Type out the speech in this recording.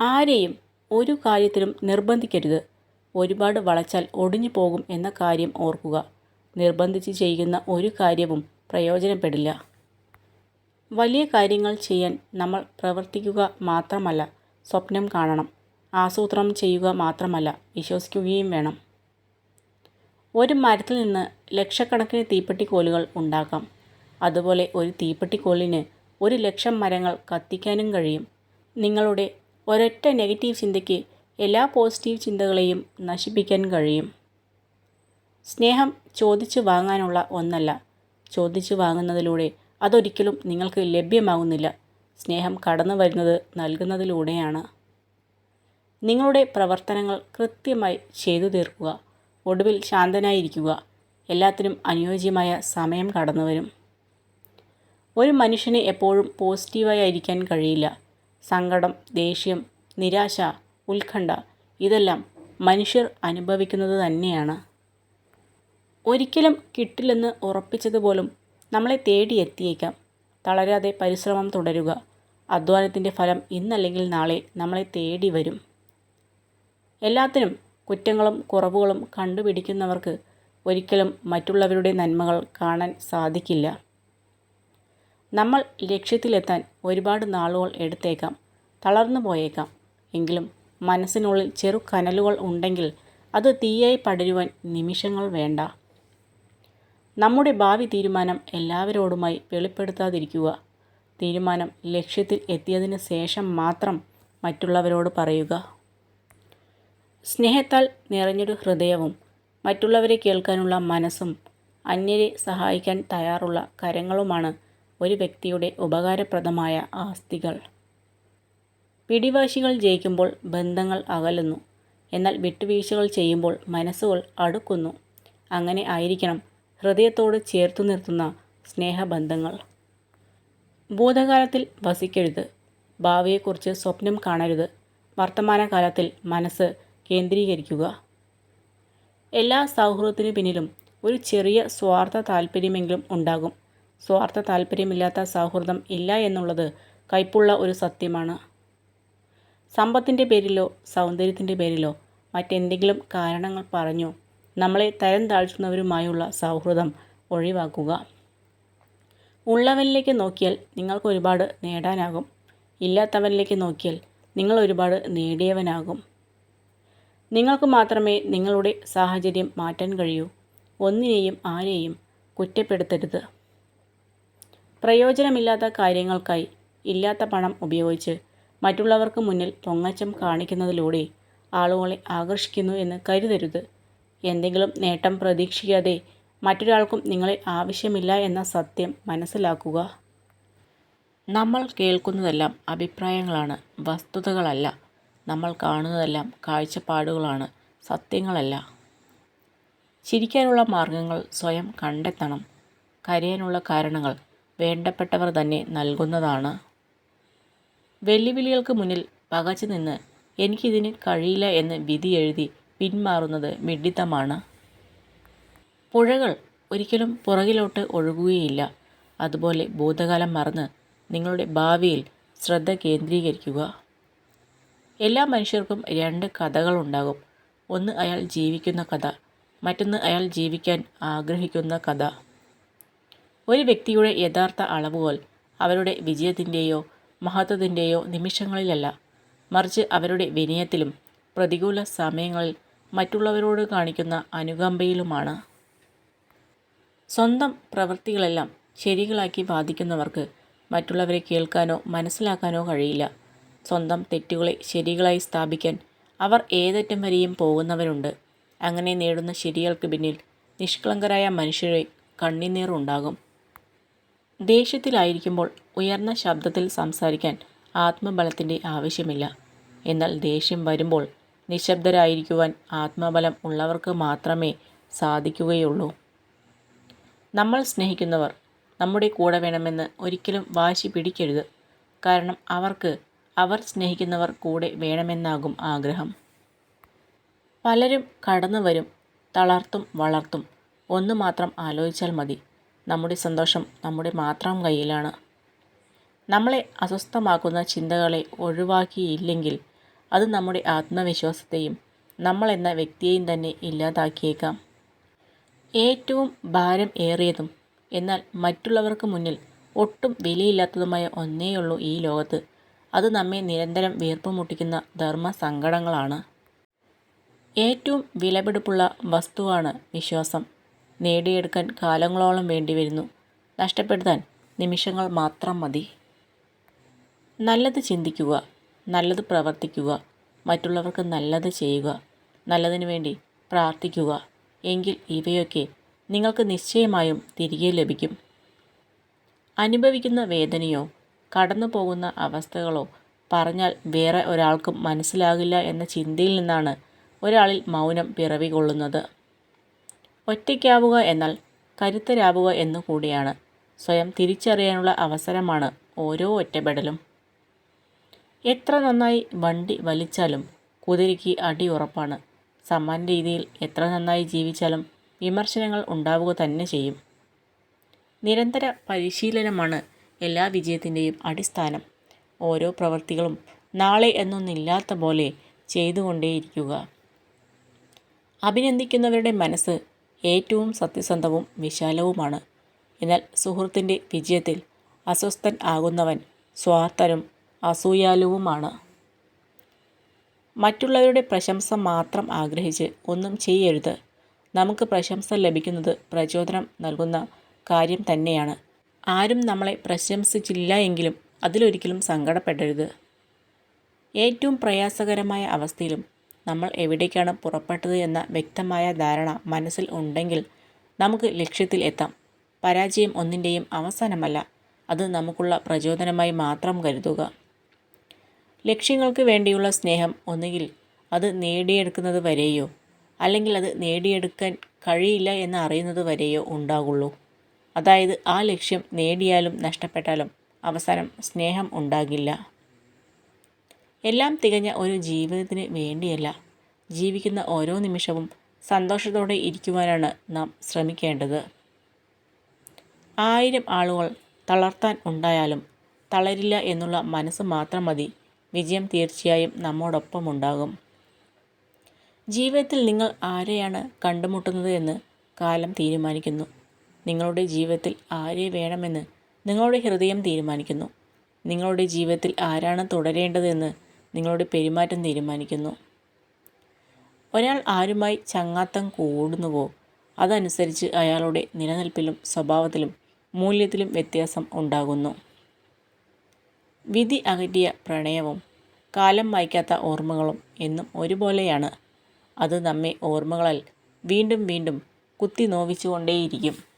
ആരെയും ഒരു കാര്യത്തിലും നിർബന്ധിക്കരുത്. ഒരുപാട് വളച്ചാൽ ഒടിഞ്ഞു പോകും എന്ന കാര്യം ഓർക്കുക. നിർബന്ധിച്ച് ചെയ്യുന്ന ഒരു കാര്യവും പ്രയോജനപ്പെടില്ല. വലിയ കാര്യങ്ങൾ ചെയ്യാൻ നമ്മൾ പ്രവർത്തിക്കുക മാത്രമല്ല സ്വപ്നം കാണണം. ആസൂത്രണം ചെയ്യുക മാത്രമല്ല വിശ്വസിക്കുകയും വേണം. ഒരു മരത്തിൽ നിന്ന് ലക്ഷക്കണക്കിന് തീപ്പെട്ടിക്കോലുകൾ ഉണ്ടാക്കാം. അതുപോലെ ഒരു തീപ്പെട്ടിക്കോലിന് ഒരു ലക്ഷം മരങ്ങൾ കത്തിക്കാനും കഴിയും. നിങ്ങളുടെ ഒരൊറ്റ നെഗറ്റീവ് ചിന്തയ്ക്ക് എല്ലാ പോസിറ്റീവ് ചിന്തകളെയും നശിപ്പിക്കാൻ കഴിയും. സ്നേഹം ചോദിച്ചു വാങ്ങാനുള്ള ഒന്നല്ല. ചോദിച്ചു വാങ്ങുന്നതിലൂടെ അതൊരിക്കലും നിങ്ങൾക്ക് ലഭ്യമാകുന്നില്ല. സ്നേഹം കടന്നു വരുന്നത് നൽകുന്നതിലൂടെയാണ്. നിങ്ങളുടെ പ്രവർത്തനങ്ങൾ കൃത്യമായി ചെയ്തു തീർക്കുക. ഒടുവിൽ ശാന്തനായിരിക്കുക. എല്ലാത്തിനും അനുയോജ്യമായ സമയം കടന്നു വരും ഒരു മനുഷ്യന് എപ്പോഴും പോസിറ്റീവായി ഇരിക്കാൻ കഴിയില്ല. സങ്കടം ദേഷ്യം നിരാശ ഉത്കണ്ഠ ഇതെല്ലാം മനുഷ്യർ അനുഭവിക്കുന്നത് തന്നെയാണ്. ഒരിക്കലും കിട്ടില്ലെന്ന് ഉറപ്പിച്ചതുപോലും നമ്മളെ തേടി എത്തിയേക്കാം തളരാതെ പരിശ്രമം തുടരുക. അധ്വാനത്തിന്റെ ഫലം ഇന്നല്ലെങ്കിൽ നാളെ നമ്മളെ തേടി വരും. എല്ലാത്തിനും കുറ്റങ്ങളും കുറവുകളും കണ്ടുപിടിക്കുന്നവർക്ക് ഒരിക്കലും മറ്റുള്ളവരുടെ നന്മകൾ കാണാൻ സാധിക്കില്ല. നമ്മൾ ലക്ഷ്യത്തിലെത്താൻ ഒരുപാട് നാളുകൾ എടുത്തേക്കാം തളർന്നു പോയേക്കാം. എങ്കിലും മനസ്സിനുള്ളിൽ ചെറു കനലുകൾ ഉണ്ടെങ്കിൽ അത് തീയായി പടരുവാൻ നിമിഷങ്ങൾ വേണ്ട. നമ്മുടെ ഭാവി തീരുമാനം എല്ലാവരോടുമായി വെളിപ്പെടുത്താതിരിക്കുക. തീരുമാനം ലക്ഷ്യത്തിൽ എത്തിയതിന് ശേഷം മാത്രം മറ്റുള്ളവരോട് പറയുക. സ്നേഹത്താൽ നിറഞ്ഞൊരു ഹൃദയവും മറ്റുള്ളവരെ കേൾക്കാനുള്ള മനസ്സും അന്യരെ സഹായിക്കാൻ തയ്യാറുള്ള കരങ്ങളുമാണ് ഒരു വ്യക്തിയുടെ ഉപകാരപ്രദമായ ആസ്തികൾ. പിടിവാശികൾ ജയിക്കുമ്പോൾ ബന്ധങ്ങൾ അകലുന്നു. എന്നാൽ വിട്ടുവീഴ്ചകൾ ചെയ്യുമ്പോൾ മനസ്സുകൾ അടുക്കുന്നു. അങ്ങനെ ആയിരിക്കണം ഹൃദയത്തോട് ചേർത്തു നിർത്തുന്ന സ്നേഹബന്ധങ്ങൾ. ഭൂതകാലത്തിൽ വസിക്കരുത്. ഭാവിയെക്കുറിച്ച് സ്വപ്നം കാണരുത്. വർത്തമാനകാലത്തിൽ മനസ്സ് കേന്ദ്രീകരിക്കുക. എല്ലാ സൗഹൃദത്തിനു പിന്നിലും ഒരു ചെറിയ സ്വാർത്ഥ താല്പര്യമെങ്കിലും ഉണ്ടാകും. സ്വാർത്ഥ താല്പര്യമില്ലാത്ത സൗഹൃദം ഇല്ല എന്നുള്ളത് കയ്പുള്ള ഒരു സത്യമാണ്. സമ്പത്തിന്റെ പേരിലോ സൗന്ദര്യത്തിന്റെ പേരിലോ മറ്റെന്തെങ്കിലും കാരണങ്ങൾ പറഞ്ഞു നമ്മളെ തരം താഴ്ത്തുന്നവരുമായുള്ള സൗഹൃദം ഒഴിവാക്കുക. ഉള്ളവനിലേക്ക് നോക്കിയാൽ നിങ്ങൾക്ക് ഒരുപാട് നേടാനാകും. ഇല്ലാത്തവനിലേക്ക് നോക്കിയാൽ നിങ്ങൾ ഒരുപാട് നേടിയവനാകും. നിങ്ങൾക്ക് മാത്രമേ നിങ്ങളുടെ സാഹചര്യം മാറ്റാൻ കഴിയൂ. ഒന്നിനെയും ആരെയും കുറ്റപ്പെടുത്തരുത്. പ്രയോജനമില്ലാത്ത കാര്യങ്ങൾക്കായി ഇല്ലാത്ത പണം ഉപയോഗിച്ച് മറ്റുള്ളവർക്ക് മുന്നിൽ പൊങ്ങച്ചം കാണിക്കുന്നതിലൂടെ ആളുകളെ ആകർഷിക്കുന്നു എന്ന് കരുതരുത്. എന്തെങ്കിലും നേട്ടം പ്രതീക്ഷിക്കാതെ മറ്റൊരാൾക്കും നിങ്ങളെ ആവശ്യമില്ല എന്ന സത്യം മനസ്സിലാക്കുക. നമ്മൾ കേൾക്കുന്നതെല്ലാം അഭിപ്രായങ്ങളാണ് വസ്തുതകളല്ല. നമ്മൾ കാണുന്നതെല്ലാം കാഴ്ചപ്പാടുകളാണ് സത്യങ്ങളല്ല. ചിരിക്കാനുള്ള മാർഗങ്ങൾ സ്വയം കണ്ടെത്തണം. കരയാനുള്ള കാരണങ്ങൾ വേണ്ടപ്പെട്ടവർ തന്നെ നൽകുന്നതാണ്. വെല്ലുവിളികൾക്ക് മുന്നിൽ പകച്ചു നിന്ന് എനിക്കിതിന് കഴിയില്ല എന്ന് വിധി എഴുതി പിന്മാറുന്നത് മിഡിത്തമാണ് പുഴകൾ ഒരിക്കലും പുറകിലോട്ട് ഒഴുകുകയില്ല. അതുപോലെ ഭൂതകാലം മറന്ന് നിങ്ങളുടെ ഭാവിയിൽ ശ്രദ്ധ കേന്ദ്രീകരിക്കുക. എല്ലാ മനുഷ്യർക്കും രണ്ട് കഥകളുണ്ടാകും. ഒന്ന് അയാൾ ജീവിക്കുന്ന കഥ മറ്റൊന്ന് അയാൾ ജീവിക്കാൻ ആഗ്രഹിക്കുന്ന കഥ. ഒരു വ്യക്തിയുടെ യഥാർത്ഥ അളവുകൾ അവരുടെ വിജയത്തിന്റെയോ മഹത്വത്തിന്റെയോ നിമിഷങ്ങളിലല്ല. മറിച്ച് അവരുടെ വിനയത്തിലും പ്രതികൂല സമയങ്ങളിൽ മറ്റുള്ളവരോട് കാണിക്കുന്ന അനുകമ്പയിലുമാണ്. സ്വന്തം പ്രവൃത്തികളെല്ലാം ശരികളാക്കി വാദിക്കുന്നവർക്ക് മറ്റുള്ളവരെ കേൾക്കാനോ മനസ്സിലാക്കാനോ കഴിയില്ല. സ്വന്തം തെറ്റുകളെ ശരികളായി സ്ഥാപിക്കാൻ അവർ ഏതറ്റം വരെയും പോകുന്നവരുണ്ട്. അങ്ങനെ നേടുന്ന ശരികൾക്ക് പിന്നിൽ നിഷ്കളങ്കരായ മനുഷ്യരെ കണ്ണുനീറുണ്ടാകും ദേഷ്യത്തിലായിരിക്കുമ്പോൾ ഉയർന്ന ശബ്ദത്തിൽ സംസാരിക്കാൻ ആത്മബലത്തിന്റെ ആവശ്യമില്ല. എന്നാൽ ദേഷ്യം വരുമ്പോൾ നിശബ്ദരായിരിക്കുവാൻ ആത്മബലം ഉള്ളവർക്ക് മാത്രമേ സാധിക്കുകയുള്ളൂ. നമ്മൾ സ്നേഹിക്കുന്നവർ നമ്മുടെ കൂടെ വേണമെന്ന് ഒരിക്കലും വാശി പിടിക്കരുത്. കാരണം അവർക്ക് അവർ സ്നേഹിക്കുന്നവർ കൂടെ വേണമെന്നാകും ആഗ്രഹം. പലരും കടന്നു വരും തളർത്തും വളർത്തും. ഒന്ന് മാത്രം ആലോചിച്ചാൽ മതി. നമ്മുടെ സന്തോഷം നമ്മുടെ മാത്രം കയ്യിലാണ്. നമ്മളെ അസ്വസ്ഥമാക്കുന്ന ചിന്തകളെ ഒഴിവാക്കിയില്ലെങ്കിൽ അത് നമ്മുടെ ആത്മവിശ്വാസത്തെയും നമ്മളെന്ന വ്യക്തിയെയും തന്നെ ഇല്ലാതാക്കിയേക്കാം. ഏറ്റവും ഭാരം ഏറിയതും എന്നാൽ മറ്റുള്ളവർക്ക് മുന്നിൽ ഒട്ടും വിലയില്ലാത്തതുമായ ഒന്നേയുള്ളൂ ഈ ലോകത്ത്. അത് നമ്മെ നിരന്തരം വീർപ്പ് മുട്ടിക്കുന്ന ധർമ്മ സങ്കടങ്ങളാണ് ഏറ്റവും വിലപിടിപ്പുള്ള വസ്തുവാണ് വിശ്വാസം. നേടിയെടുക്കാൻ കാലങ്ങളോളം വേണ്ടിവരുന്നു. നഷ്ടപ്പെടുത്താൻ നിമിഷങ്ങൾ മാത്രം മതി. നല്ലത് ചിന്തിക്കുക നല്ലത് പ്രവർത്തിക്കുക മറ്റുള്ളവർക്ക് നല്ലത് ചെയ്യുക നല്ലതിനു വേണ്ടി പ്രാർത്ഥിക്കുക എങ്കിൽ ഇവയൊക്കെ നിങ്ങൾക്ക് നിശ്ചയമായും തിരികെ ലഭിക്കും. അനുഭവിക്കുന്ന വേദനയോ കടന്നു പോകുന്ന അവസ്ഥകളോ പറഞ്ഞാൽ വേറെ ഒരാൾക്കും മനസ്സിലാകില്ല എന്ന ചിന്തയിൽ നിന്നാണ് ഒരാളിൽ മൗനം പിറവികൊള്ളുന്നത്. ഒറ്റയ്ക്കാവുക എന്നാൽ കരുത്തരാവുക എന്നു കൂടിയാണ്. സ്വയം തിരിച്ചറിയാനുള്ള അവസരമാണ് ഓരോ ഒറ്റപ്പെടലും. എത്ര നന്നായി വണ്ടി വലിച്ചാലും കുതിരയ്ക്ക് അടി ഉറപ്പാണ്. സമാന രീതിയിൽ എത്ര നന്നായി ജീവിച്ചാലും വിമർശനങ്ങൾ ഉണ്ടാവുക തന്നെ ചെയ്യും. നിരന്തര പരിശീലനമാണ് എല്ലാ വിജയത്തിന്റെയും അടിസ്ഥാനം. ഓരോ പ്രവൃത്തികളും നാളെ എന്നൊന്നില്ലാത്ത പോലെ ചെയ്തുകൊണ്ടേയിരിക്കുക. അഭിനന്ദിക്കുന്നവരുടെ മനസ്സ് ഏറ്റവും സത്യസന്ധവും വിശാലവുമാണ്. എന്നാൽ സുഹൃത്തിന്റെ വിജയത്തിൽ അസ്വസ്ഥൻ ആകുന്നവൻ സ്വാർത്ഥനും അസൂയാലുവുമാണ്. മറ്റുള്ളവരുടെ പ്രശംസ മാത്രം ആഗ്രഹിച്ച് ഒന്നും ചെയ്യരുത്. നമുക്ക് പ്രശംസ ലഭിക്കുന്നത് പ്രചോദനം നൽകുന്ന കാര്യം തന്നെയാണ്. ആരും നമ്മളെ പ്രശംസിച്ചില്ല എങ്കിലും അതിലൊരിക്കലും സങ്കടപ്പെടരുത്. ഏറ്റവും പ്രയാസകരമായ അവസ്ഥയിലും നമ്മൾ എവിടേക്കാണ് പുറപ്പെട്ടത് എന്ന വ്യക്തമായ ധാരണ മനസ്സിൽ ഉണ്ടെങ്കിൽ നമുക്ക് ലക്ഷ്യത്തിൽ എത്താം. പരാജയം ഒന്നിന്റെയും അവസാനമല്ല അത് നമുക്കുള്ള പ്രചോദനമായി മാത്രം കരുതുക. ലക്ഷ്യങ്ങൾക്ക് വേണ്ടിയുള്ള സ്നേഹം ഒന്നുകിൽ അത് നേടിയെടുക്കുന്നത് വരെയോ അല്ലെങ്കിൽ അത് നേടിയെടുക്കാൻ കഴിയില്ല എന്ന് അറിയുന്നത് വരെയോ ഉണ്ടാകുള്ളൂ. അതായത് ആ ലക്ഷ്യം നേടിയാലും നഷ്ടപ്പെട്ടാലും അവസാനം സ്നേഹം ഉണ്ടാകില്ല. എല്ലാം തികഞ്ഞ ഒരു ജീവിതത്തിന് വേണ്ടിയല്ല. ജീവിക്കുന്ന ഓരോ നിമിഷവും സന്തോഷത്തോടെ ഇരിക്കുവാനാണ് നാം ശ്രമിക്കേണ്ടത്. ആയിരം ആളുകൾ തളർത്താൻ ഉണ്ടായാലും തളരില്ല എന്നുള്ള മനസ്സ് മാത്രം മതി. വിജയം തീർച്ചയായും നമ്മോടൊപ്പം ഉണ്ടാകും. ജീവിതത്തിൽ നിങ്ങൾ ആരെയാണ് കണ്ടുമുട്ടുന്നത് എന്ന് കാലം തീരുമാനിക്കുന്നു. നിങ്ങളുടെ ജീവിതത്തിൽ ആരെ വേണമെന്ന് നിങ്ങളുടെ ഹൃദയം തീരുമാനിക്കുന്നു. നിങ്ങളുടെ ജീവിതത്തിൽ ആരാണ് തുടരേണ്ടതെന്ന് നിങ്ങളുടെ പെരുമാറ്റം തീരുമാനിക്കുന്നു. ഒരാൾ ആരുമായി ചങ്ങാത്തം കൂടുന്നുവോ അതനുസരിച്ച് അയാളുടെ നിലനിൽപ്പിലും സ്വഭാവത്തിലും മൂല്യത്തിലും വ്യത്യാസം ഉണ്ടാകുന്നു. വിധി അകറ്റിയ പ്രണയവും കാലം വായിക്കാത്ത ഓർമ്മകളും എന്നും ഒരുപോലെയാണ്. അത് നമ്മെ ഓർമ്മകളാൽ വീണ്ടും വീണ്ടും കുത്തി നോവിച്ചുകൊണ്ടേയിരിക്കും